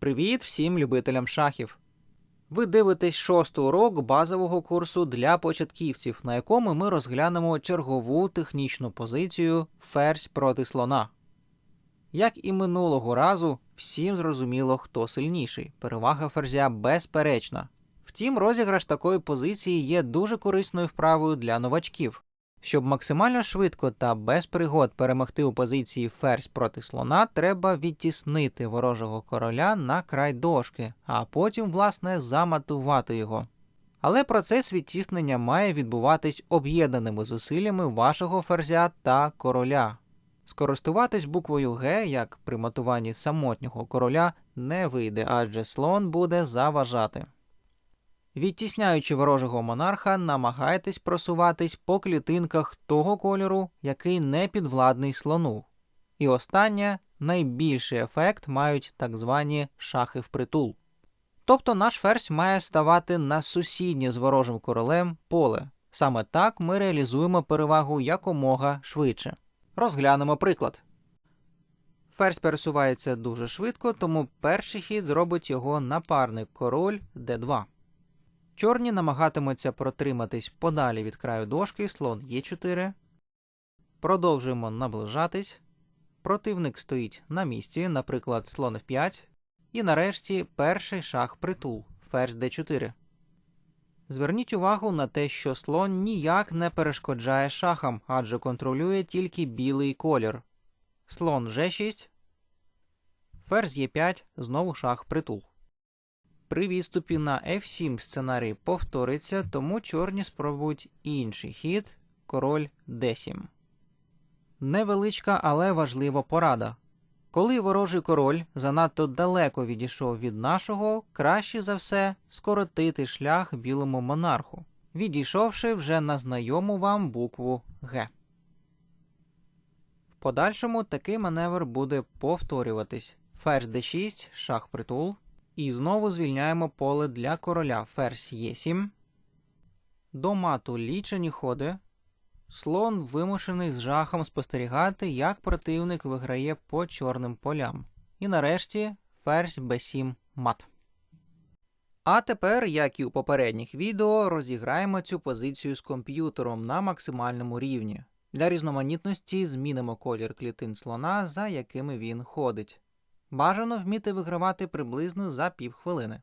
Привіт всім любителям шахів! Ви дивитесь шостий урок базового курсу для початківців, на якому ми розглянемо чергову технічну позицію ферзь проти слона. Як і минулого разу, всім зрозуміло, хто сильніший. Перевага ферзя безперечна. Втім, розіграш такої позиції є дуже корисною вправою для новачків. Щоб максимально швидко та без пригод перемогти у позиції ферзь проти слона, треба відтіснити ворожого короля на край дошки, а потім, власне, заматувати його. Але процес відтіснення має відбуватись об'єднаними зусиллями вашого ферзя та короля. Скористуватись буквою Г, як при матуванні самотнього короля, не вийде, адже слон буде заважати. Відтісняючи ворожого монарха, намагайтесь просуватись по клітинках того кольору, який не підвладний слону. І останнє найбільший ефект мають так звані шахи впритул. Тобто наш ферзь має ставати на сусіднє з ворожим королем поле. Саме так ми реалізуємо перевагу якомога швидше. Розглянемо приклад. Ферзь пересувається дуже швидко, тому перший хід зробить його напарник король d2. Чорні намагатимуться протриматись подалі від краю дошки, слон Е4. Продовжуємо наближатись. Противник стоїть на місці, наприклад, слон F5. І нарешті перший шах притул, ферзь d4. Зверніть увагу на те, що слон ніяк не перешкоджає шахам, адже контролює тільки білий колір. Слон G6. Ферзь Е5, знову шах притул. При відступі на F7 сценарій повториться, тому чорні спробують інший хід король D7. Невеличка, але важлива порада. Коли ворожий король занадто далеко відійшов від нашого, краще за все скоротити шлях білому монарху, відійшовши вже на знайому вам букву Г. В подальшому такий маневр буде повторюватись. Ферзь d6, шах притул. І знову звільняємо поле для короля ферзь Е7. До мату лічені ходи. Слон вимушений з жахом спостерігати, як противник виграє по чорним полям. І нарешті ферзь b7 мат. А тепер, як і у попередніх відео, розіграємо цю позицію з комп'ютером на максимальному рівні. Для різноманітності змінимо колір клітин слона, за якими він ходить. Бажано вміти вигравати приблизно за півхвилини.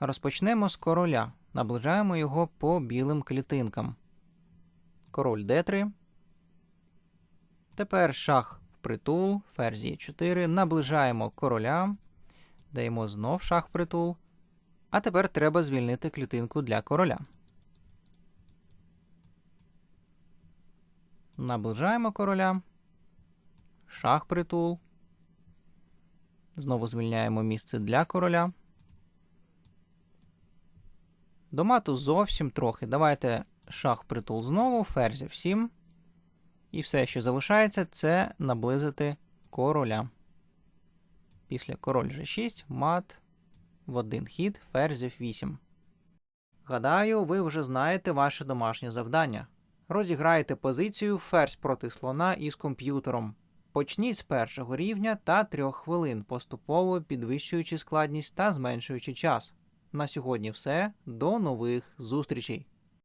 Розпочнемо з короля. Наближаємо його по білим клітинкам. Король d3. Тепер шах впритул, ферзь e4. Наближаємо короля. Даємо знов шах впритул. А тепер треба звільнити клітинку для короля. Наближаємо короля. Шах притул. Знову звільняємо місце для короля. До мату зовсім трохи. Давайте шах притул знову, ферзь 7. І все, що залишається, це наблизити короля. Після король G6, мат в один хід, ферзь F8. Гадаю, ви вже знаєте ваше домашнє завдання. Розіграєте позицію ферзь проти слона із комп'ютером. Почніть з першого рівня та трьох хвилин, поступово підвищуючи складність та зменшуючи час. На сьогодні все. До нових зустрічей!